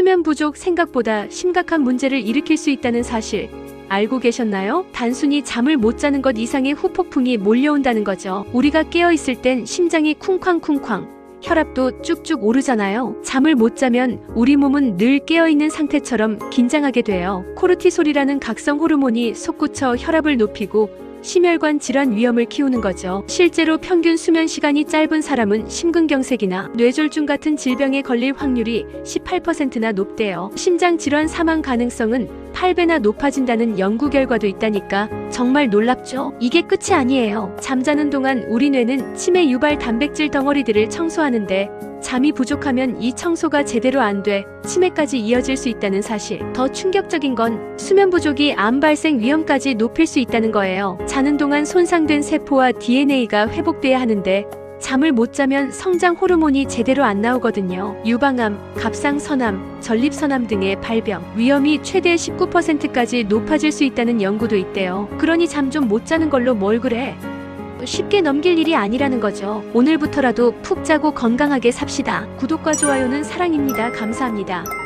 수면 부족 생각보다 심각한 문제를 일으킬 수 있다는 사실 알고 계셨나요? 단순히 잠을 못 자는 것 이상의 후폭풍이 몰려온다는 거죠. 우리가 깨어 있을 땐 심장이 쿵쾅쿵쾅 혈압도 쭉쭉 오르잖아요. 잠을 못 자면 우리 몸은 늘 깨어있는 상태처럼 긴장하게 돼요. 코르티솔이라는 각성 호르몬이 솟구쳐 혈압을 높이고 심혈관 질환 위험을 키우는 거죠. 실제로 평균 수면 시간이 짧은 사람은 심근경색이나 뇌졸중 같은 질병에 걸릴 확률이 18%나 높대요. 심장 질환 사망 가능성은 8배나 높아진다는 연구 결과도 있다니까 정말 놀랍죠? 이게 끝이 아니에요. 잠자는 동안 우리 뇌는 치매 유발 단백질 덩어리들을 청소하는데 잠이 부족하면 이 청소가 제대로 안 돼 치매까지 이어질 수 있다는 사실. 더 충격적인 건 수면 부족이 암 발생 위험까지 높일 수 있다는 거예요. 자는 동안 손상된 세포와 DNA가 회복돼야 하는데 잠을 못 자면 성장 호르몬이 제대로 안 나오거든요. 유방암, 갑상선암, 전립선암 등의 발병 위험이 최대 19%까지 높아질 수 있다는 연구도 있대요. 그러니 잠 좀 못 자는 걸로 뭘 그래? 쉽게 넘길 일이 아니라는 거죠. 오늘부터라도 푹 자고 건강하게 삽시다. 구독과 좋아요는 사랑입니다. 감사합니다.